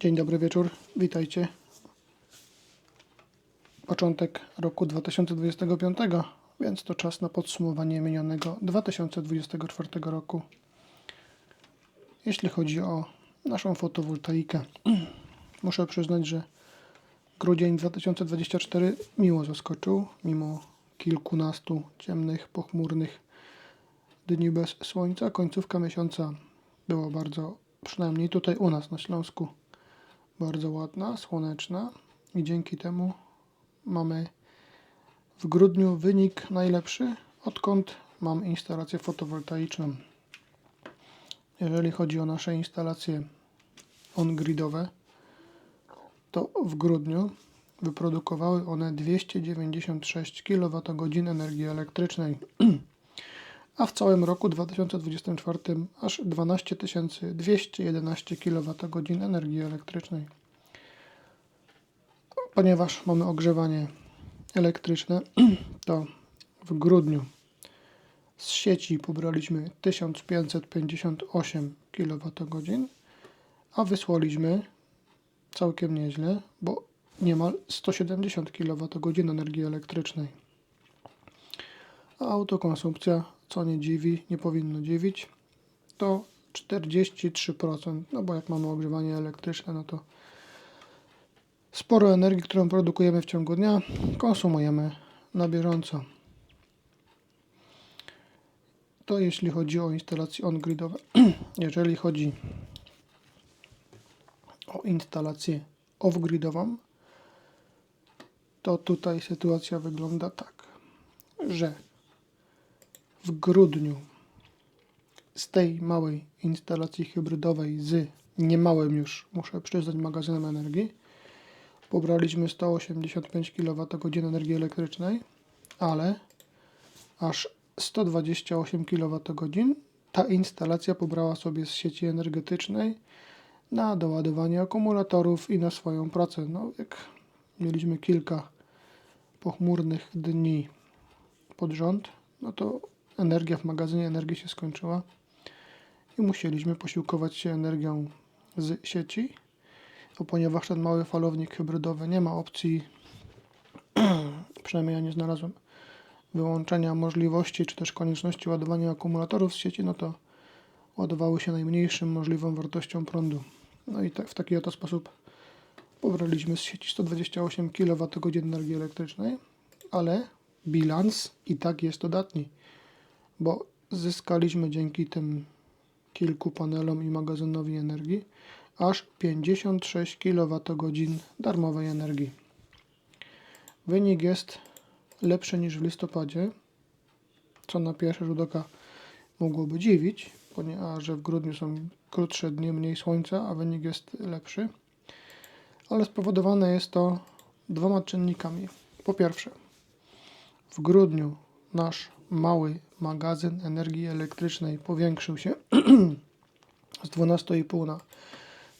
Dzień dobry wieczór, witajcie. Początek roku 2025, więc to czas na podsumowanie minionego 2024 roku. Jeśli chodzi o naszą fotowoltaikę, muszę przyznać, że grudzień 2024 miło zaskoczył, mimo kilkunastu ciemnych, pochmurnych dni bez słońca. Końcówka miesiąca była bardzo, przynajmniej tutaj u nas na Śląsku, bardzo ładna, słoneczna i dzięki temu mamy w grudniu wynik najlepszy, odkąd mam instalację fotowoltaiczną. Jeżeli chodzi o nasze instalacje on-gridowe, to w grudniu wyprodukowały one 296 kWh energii elektrycznej, a w całym roku 2024 aż 12 211 kWh energii elektrycznej. Ponieważ mamy ogrzewanie elektryczne, to w grudniu z sieci pobraliśmy 1558 kWh, a wysłaliśmy całkiem nieźle, bo niemal 170 kWh energii elektrycznej. A autokonsumpcja, co nie dziwi, nie powinno dziwić, to 43%, no bo jak mamy ogrzewanie elektryczne, no to sporo energii, którą produkujemy w ciągu dnia, konsumujemy na bieżąco. To jeśli chodzi o instalacje on-gridowe. Jeżeli chodzi o instalację off-gridową, to tutaj sytuacja wygląda tak, że w grudniu z tej małej instalacji hybrydowej z niemałym już, muszę przyznać, magazynem energii, pobraliśmy 185 kWh energii elektrycznej, ale aż 128 kWh ta instalacja pobrała sobie z sieci energetycznej na doładowanie akumulatorów i na swoją pracę. No, jak mieliśmy kilka pochmurnych dni pod rząd, no to energia w magazynie energii się skończyła i musieliśmy posiłkować się energią z sieci. A ponieważ ten mały falownik hybrydowy nie ma opcji, przynajmniej ja nie znalazłem, wyłączenia możliwości czy też konieczności ładowania akumulatorów z sieci, no to ładowały się najmniejszym możliwą wartością prądu. No i tak, w taki oto sposób pobraliśmy z sieci 128 kWh energii elektrycznej, ale bilans i tak jest dodatni, bo zyskaliśmy dzięki tym kilku panelom i magazynowi energii aż 56 kWh darmowej energii. Wynik jest lepszy niż w listopadzie, co na pierwszy rzut oka mogłoby dziwić, ponieważ w grudniu są krótsze dni, mniej słońca, a wynik jest lepszy. Ale spowodowane jest to dwoma czynnikami. Po pierwsze, w grudniu nasz mały magazyn energii elektrycznej powiększył się z 12,5 na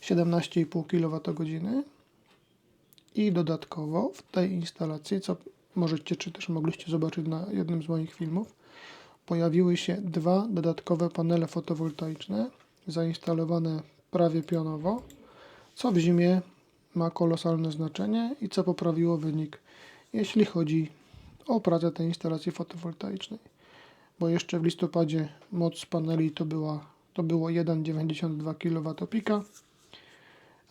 17,5 kWh i dodatkowo w tej instalacji, co możecie czy też mogliście zobaczyć na jednym z moich filmów, pojawiły się dwa dodatkowe panele fotowoltaiczne zainstalowane prawie pionowo, co w zimie ma kolosalne znaczenie i co poprawiło wynik, jeśli chodzi o pracę tej instalacji fotowoltaicznej. Bo jeszcze w listopadzie moc paneli to, była, to było 1,92 kWp,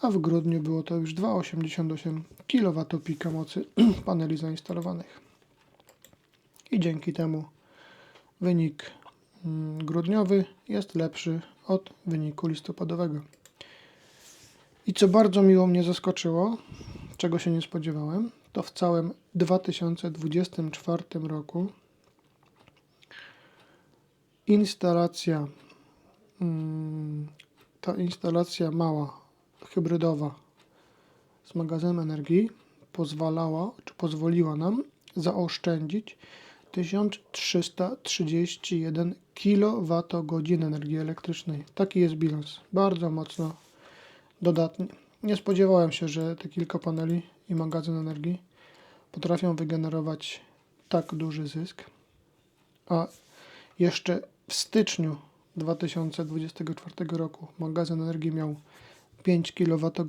a w grudniu było to już 2,88 kWp mocy paneli zainstalowanych. I dzięki temu wynik mm, grudniowy jest lepszy od wyniku listopadowego. I co bardzo miło mnie zaskoczyło, czego się nie spodziewałem, to w całym 2024 roku instalacja, mm, ta instalacja mała, hybrydowa z magazynem energii pozwalała, czy pozwoliła nam zaoszczędzić 1331 kWh energii elektrycznej. Taki jest bilans. Bardzo mocno dodatni. Nie spodziewałem się, że te kilka paneli i magazyn energii potrafią wygenerować tak duży zysk. A jeszcze w styczniu 2024 roku magazyn energii miał 5 kWh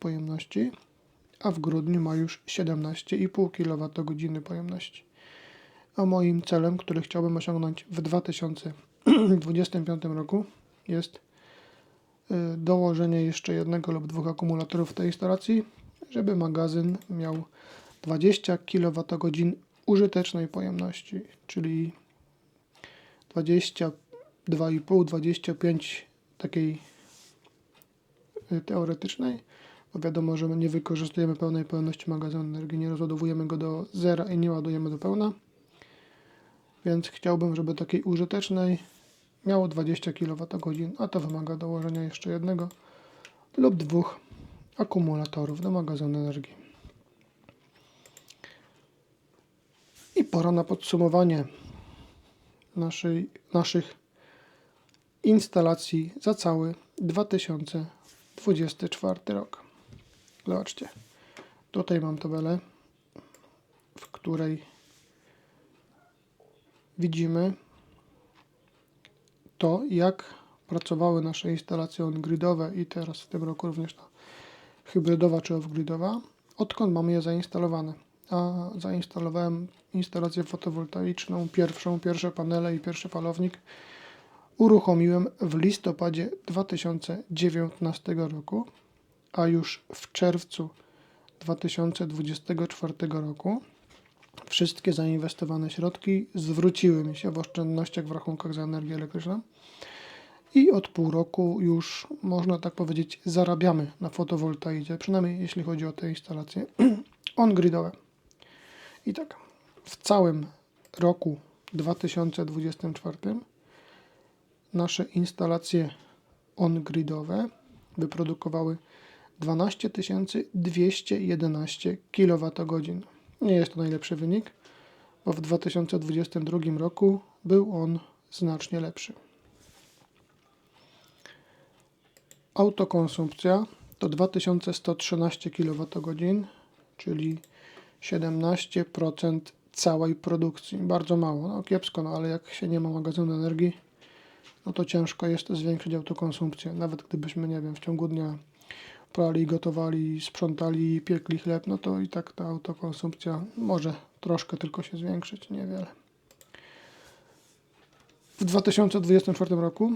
pojemności, a w grudniu ma już 17,5 kWh pojemności. A moim celem, który chciałbym osiągnąć w 2025 roku jest y, dołożenie jeszcze jednego lub dwóch akumulatorów w tej instalacji, żeby magazyn miał 20 kWh użytecznej pojemności, czyli 22,5-25 takiej y, teoretycznej, bo wiadomo, że my nie wykorzystujemy pełnej pojemności magazynu energii, nie rozładowujemy go do zera i nie ładujemy do pełna, więc chciałbym, żeby takiej użytecznej miało 20 kWh, a to wymaga dołożenia jeszcze jednego lub dwóch akumulatorów do magazynu energii. I pora na podsumowanie naszej, naszych instalacji za cały 2024 rok. Zobaczcie, tutaj mam tabelę, w której widzimy to, jak pracowały nasze instalacje on-gridowe i teraz w tym roku również ta hybrydowa czy off-gridowa, odkąd mamy je zainstalowane. A zainstalowałem instalację fotowoltaiczną, pierwszą, pierwsze panele i pierwszy falownik uruchomiłem w listopadzie 2019 roku, a już w czerwcu 2024 roku wszystkie zainwestowane środki zwróciły mi się w oszczędnościach w rachunkach za energię elektryczną. I od pół roku już można tak powiedzieć zarabiamy na fotowoltaice, przynajmniej jeśli chodzi o te instalacje on-gridowe. I tak, w całym roku 2024 nasze instalacje on-gridowe wyprodukowały 12 211 kWh. Nie jest to najlepszy wynik, bo w 2022 roku był on znacznie lepszy. Autokonsumpcja to 2113 kWh, czyli 17% całej produkcji. Bardzo mało, no kiepsko, no ale jak się nie ma magazynu energii, no to ciężko jest zwiększyć autokonsumpcję. Nawet gdybyśmy, nie wiem, w ciągu dnia prali, gotowali, sprzątali, piekli chleb, no to i tak ta autokonsumpcja może troszkę tylko się zwiększyć, niewiele. W 2024 roku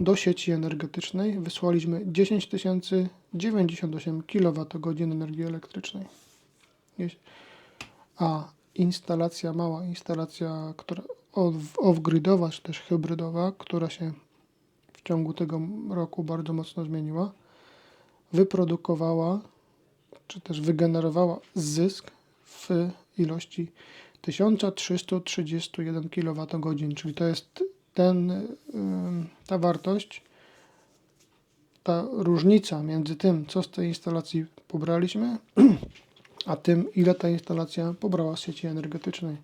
do sieci energetycznej wysłaliśmy 10 098 kWh energii elektrycznej. A instalacja, mała instalacja, która off- off-gridowa czy też hybrydowa, która się w ciągu tego roku bardzo mocno zmieniła, wyprodukowała czy też wygenerowała zysk w ilości 1331 kWh, czyli to jest ten, ta wartość, ta różnica między tym, co z tej instalacji pobraliśmy, a tym, ile ta instalacja pobrała z sieci energetycznej.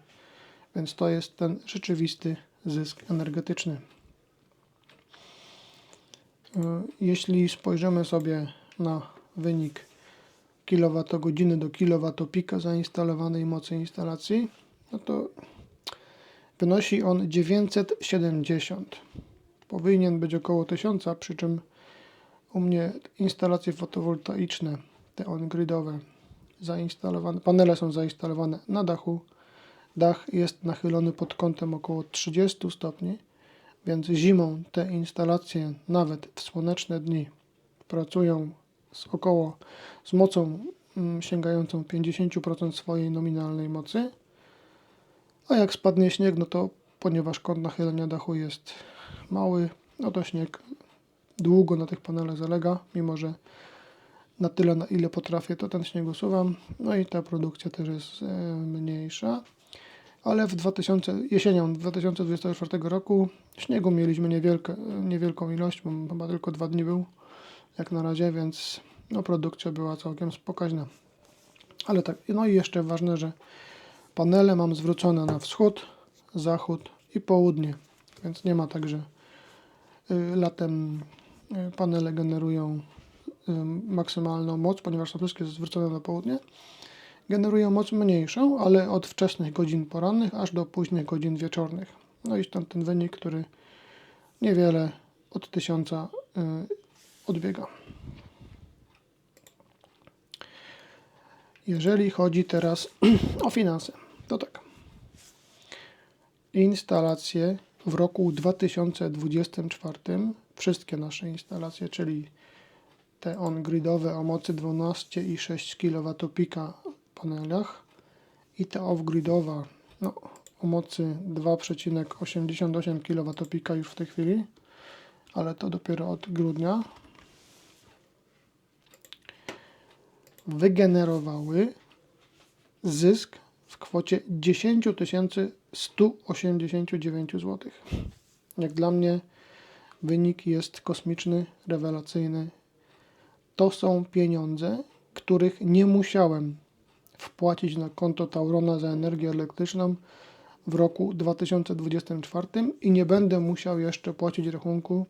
Więc to jest ten rzeczywisty zysk energetyczny. Y, Jeśli spojrzymy sobie na wynik kilowatogodziny do kilowatopika zainstalowanej mocy instalacji, no to wynosi on 970. Powinien być około 1000, przy czym u mnie instalacje fotowoltaiczne, te on-gridowe, zainstalowane, panele są zainstalowane na dachu. Dach jest nachylony pod kątem około 30 stopni, więc zimą te instalacje, nawet w słoneczne dni, pracują z około z mocą mm, sięgającą 50% swojej nominalnej mocy. A jak spadnie śnieg, no to ponieważ kąt nachylenia dachu jest mały, no to śnieg długo na tych panelach zalega, mimo że na tyle, na ile potrafię, to ten śnieg usuwam. No i ta produkcja też jest e, mniejsza. Ale w 2000, jesienią 2024 roku śniegu mieliśmy niewielkę, niewielką ilość, bo chyba tylko dwa dni był jak na razie, więc no, produkcja była całkiem spokojna. Ale tak, no i jeszcze ważne, że panele mam zwrócone na wschód, zachód i południe, więc nie ma tak, że y, latem y, panele generują maksymalną moc, ponieważ to jest zwrócone na południe, generują moc mniejszą, ale od wczesnych godzin porannych aż do późnych godzin wieczornych. No i stąd ten wynik, który niewiele od 1000 e, odbiega. Jeżeli chodzi teraz o finanse, to tak. Instalacje w roku 2024, wszystkie nasze instalacje, czyli te on-gridowe o mocy 12,6 kW pika w panelach i ta off-gridowa no, o mocy 2,88 kW pika już w tej chwili, ale to dopiero od grudnia, wygenerowały zysk w kwocie 10 189 zł. Jak dla mnie wynik jest kosmiczny, rewelacyjny. To są pieniądze, których nie musiałem wpłacić na konto Taurona za energię elektryczną w roku 2024 i nie będę musiał jeszcze płacić rachunku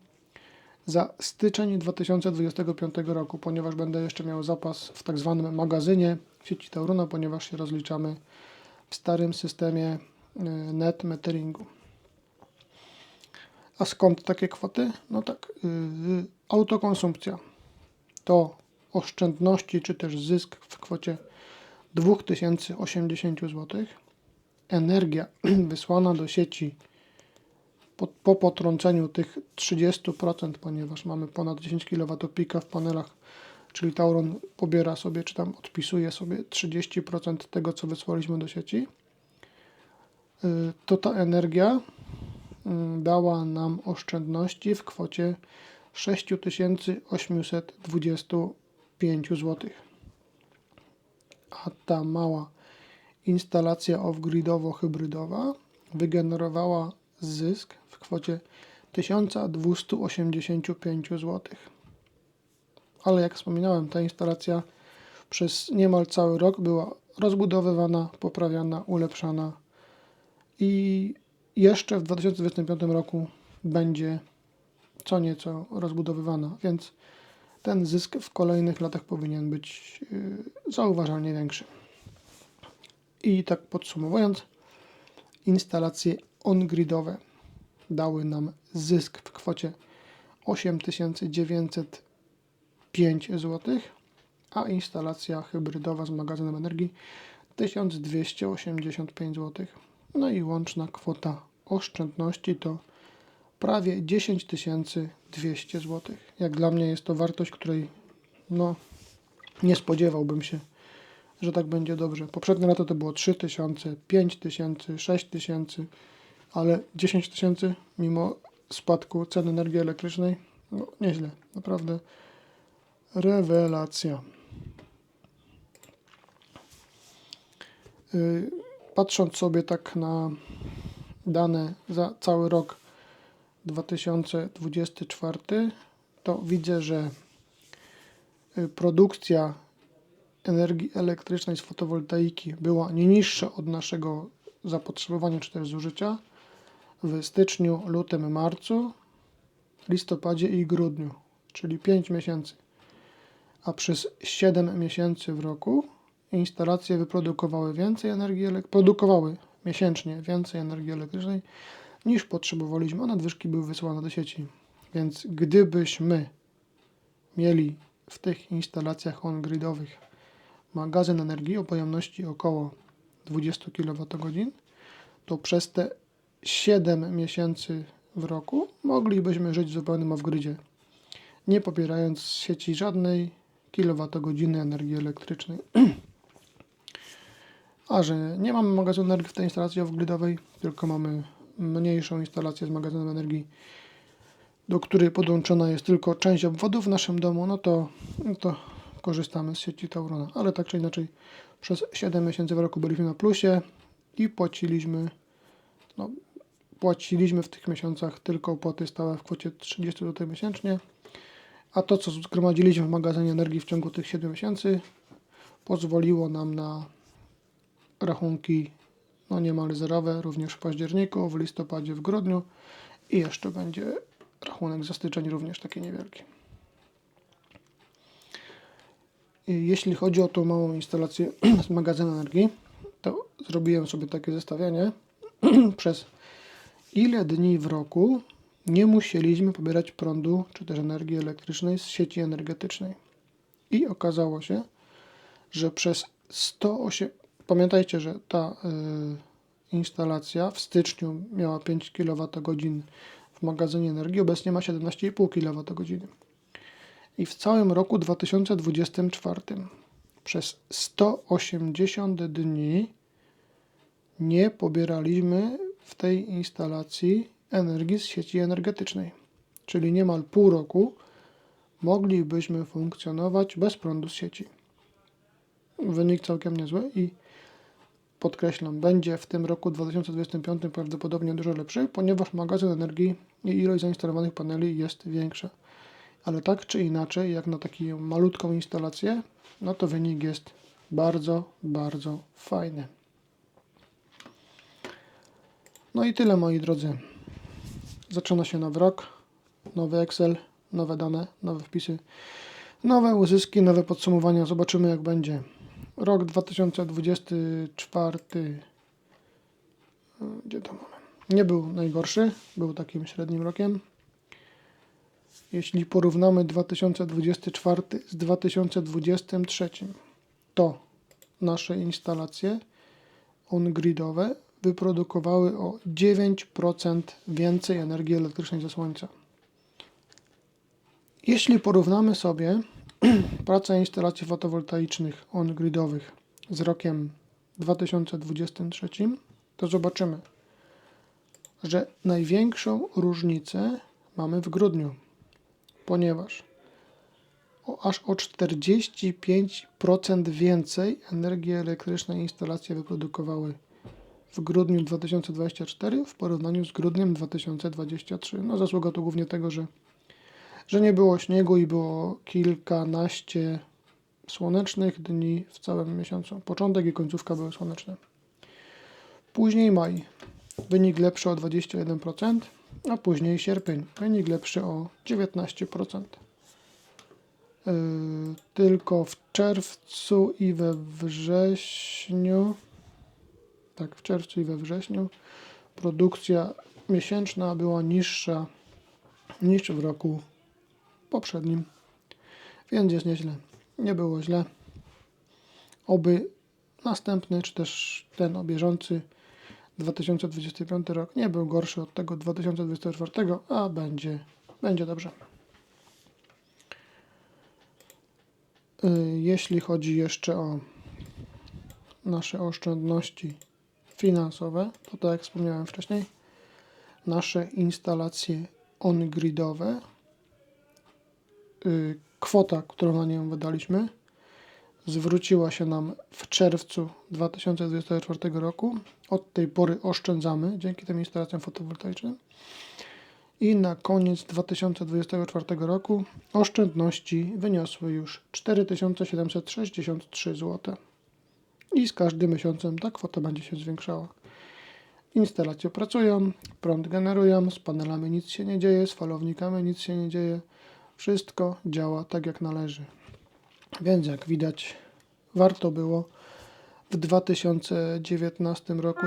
za styczeń 2025 roku, ponieważ będę jeszcze miał zapas w tak zwanym magazynie sieci Taurona, ponieważ się rozliczamy w starym systemie y, net meteringu. A skąd takie kwoty? No tak, yy, autokonsumpcja to oszczędności czy też zysk w kwocie 2080 zł. Energia wysłana do sieci po, po potrąceniu tych 30%, ponieważ mamy ponad 10 kW pika w panelach, czyli Tauron pobiera sobie, czy tam odpisuje sobie 30% tego, co wysłaliśmy do sieci, y, to ta energia y, dała nam oszczędności w kwocie 6825 zł. A ta mała instalacja off-gridowo-hybrydowa wygenerowała zysk w kwocie 1285 zł. Ale jak wspominałem, ta instalacja przez niemal cały rok była rozbudowywana, poprawiana, ulepszana i jeszcze w 2025 roku będzie co nieco rozbudowywana, więc ten zysk w kolejnych latach powinien być yy, zauważalnie większy. I tak podsumowując, instalacje on-gridowe dały nam zysk w kwocie 8905 zł, a instalacja hybrydowa z magazynem energii 1285 zł. No i łączna kwota oszczędności to prawie 10 200 zł. Jak dla mnie jest to wartość, której no, nie spodziewałbym się, że tak będzie dobrze. Poprzednie lato to było 3000, 5000, 6000, ale 10 tysięcy mimo spadku cen energii elektrycznej, no nieźle, naprawdę rewelacja. Yy, Patrząc sobie tak na dane za cały rok 2024, to widzę, że y, produkcja energii elektrycznej z fotowoltaiki była nie niższa od naszego zapotrzebowania czy też zużycia w styczniu, lutym, marcu, listopadzie i grudniu, czyli 5 miesięcy. A przez 7 miesięcy w roku instalacje wyprodukowały więcej energii, produkowały miesięcznie więcej energii elektrycznej niż potrzebowaliśmy, a nadwyżki były wysyłane do sieci. Więc gdybyśmy mieli w tych instalacjach on-gridowych magazyn energii o pojemności około 20 kWh, to przez te 7 miesięcy w roku moglibyśmy żyć w zupełnym off-gridzie, nie pobierając z sieci żadnej kilowatogodziny energii elektrycznej. A że nie mamy magazynu energii w tej instalacji off-gridowej, tylko mamy mniejszą instalację z magazynem energii, do której podłączona jest tylko część obwodów w naszym domu, no to, no to korzystamy z sieci Taurona. Ale tak czy inaczej, przez 7 miesięcy w roku byliśmy na plusie i płaciliśmy, no, płaciliśmy w tych miesiącach tylko opłaty stałe w kwocie 30 zł miesięcznie, a to, co zgromadziliśmy w magazynie energii w ciągu tych 7 miesięcy, pozwoliło nam na rachunki no niemal zerowe również w październiku, w listopadzie, w grudniu i jeszcze będzie rachunek za styczeń również taki niewielki. I jeśli chodzi o tą małą instalację z magazynu energii, to zrobiłem sobie takie zestawienie przez ile dni w roku nie musieliśmy pobierać prądu czy też energii elektrycznej z sieci energetycznej. I okazało się, że przez 108. Pamiętajcie, że ta y, instalacja w styczniu miała 5 kWh w magazynie energii, obecnie ma 17,5 kWh. I w całym roku 2024 przez 180 dni nie pobieraliśmy w tej instalacji energii z sieci energetycznej. Czyli niemal pół roku moglibyśmy funkcjonować bez prądu z sieci. Wynik całkiem niezły i podkreślam, będzie w tym roku 2025 prawdopodobnie dużo lepszy, ponieważ magazyn energii i ilość zainstalowanych paneli jest większa. Ale tak czy inaczej, jak na taką malutką instalację, no to wynik jest bardzo, bardzo fajny. No i tyle moi drodzy. Zaczyna się nowy rok, nowy Excel, nowe dane, nowe wpisy, nowe uzyski, nowe podsumowania. Zobaczymy jak będzie. Rok 2024. Gdzie to mamy? Nie był najgorszy, był takim średnim rokiem. Jeśli porównamy 2024 z 2023, to nasze instalacje on-gridowe wyprodukowały o 9% więcej energii elektrycznej ze słońca. Jeśli porównamy sobie pracę instalacji fotowoltaicznych on-gridowych z rokiem 2023, to zobaczymy, że największą różnicę mamy w grudniu, ponieważ o, aż o 45% więcej energii elektrycznej instalacje wyprodukowały w grudniu 2024 w porównaniu z grudniem 2023. No zasługa to głównie tego, że, że nie było śniegu i było kilkanaście słonecznych dni w całym miesiącu. Początek i końcówka były słoneczne. Później maj. Wynik lepszy o 21%, a później sierpień. Wynik lepszy o 19%. Yy, tylko w czerwcu i we wrześniu tak w czerwcu i we wrześniu produkcja miesięczna była niższa niż w roku poprzednim. Więc jest nieźle. Nie było źle. Oby następny, czy też ten bieżący 2025 rok nie był gorszy od tego 2024, a będzie, będzie dobrze. Y, Jeśli chodzi jeszcze o nasze oszczędności finansowe, to tak jak wspomniałem wcześniej, nasze instalacje on-gridowe, kwota, którą na nią wydaliśmy, zwróciła się nam w czerwcu 2024 roku. Od tej pory oszczędzamy dzięki tym instalacjom fotowoltaicznym. I na koniec 2024 roku oszczędności wyniosły już 4763 zł i z każdym miesiącem ta kwota będzie się zwiększała. Instalacje pracują, prąd generują, z panelami nic się nie dzieje, z falownikami nic się nie dzieje. Wszystko działa tak jak należy. Więc jak widać, warto było w 2019 roku,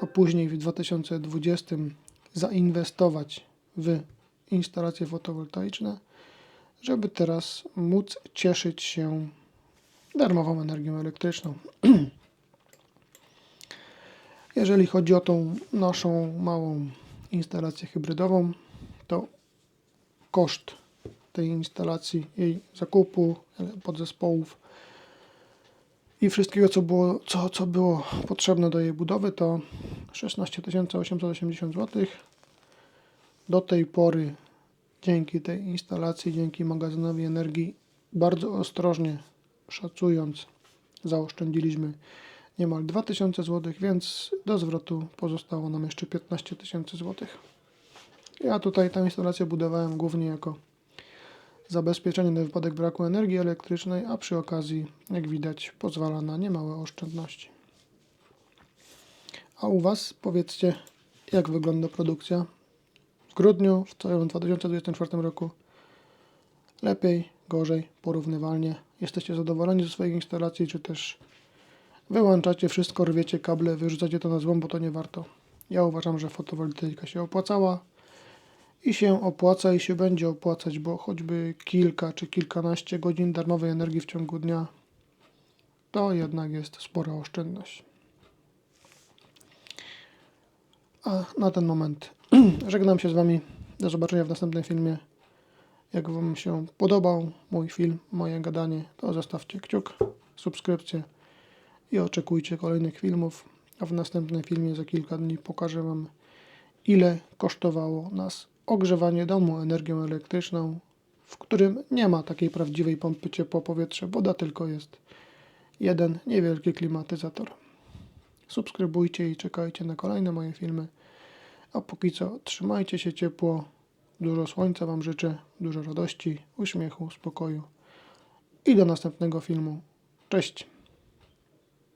a później w 2020 zainwestować w instalacje fotowoltaiczne, żeby teraz móc cieszyć się darmową energią elektryczną. Jeżeli chodzi o tą naszą małą instalację hybrydową, to koszt tej instalacji, jej zakupu, podzespołów i wszystkiego, co było, co, co było potrzebne do jej budowy, to 16 880 zł. Do tej pory, dzięki tej instalacji, dzięki magazynowi energii, bardzo ostrożnie szacując, zaoszczędziliśmy niemal 2000 zł, więc do zwrotu pozostało nam jeszcze 15 tysięcy zł. Ja tutaj tę instalację budowałem głównie jako zabezpieczenie na wypadek braku energii elektrycznej, a przy okazji, jak widać, pozwala na niemałe oszczędności. A u Was powiedzcie, jak wygląda produkcja w grudniu, w całym 2024 roku? Lepiej, gorzej, porównywalnie. Jesteście zadowoleni ze swojej instalacji, czy też wyłączacie wszystko, rwiecie kable, wyrzucacie to na złom, bo to nie warto. Ja uważam, że fotowoltaika się opłacała i się opłaca i się będzie opłacać, bo choćby kilka czy kilkanaście godzin darmowej energii w ciągu dnia to jednak jest spora oszczędność. A na ten moment żegnam się z Wami. Do zobaczenia w następnym filmie. Jak Wam się podobał mój film, moje gadanie, to zostawcie kciuk, subskrypcję i oczekujcie kolejnych filmów. A w następnym filmie za kilka dni pokażę Wam, ile kosztowało nas ogrzewanie domu energią elektryczną, w którym nie ma takiej prawdziwej pompy ciepło-powietrze, woda tylko jest jeden niewielki klimatyzator. Subskrybujcie i czekajcie na kolejne moje filmy. A póki co, trzymajcie się ciepło. Dużo słońca Wam życzę, dużo radości, uśmiechu, spokoju. I do następnego filmu. Cześć!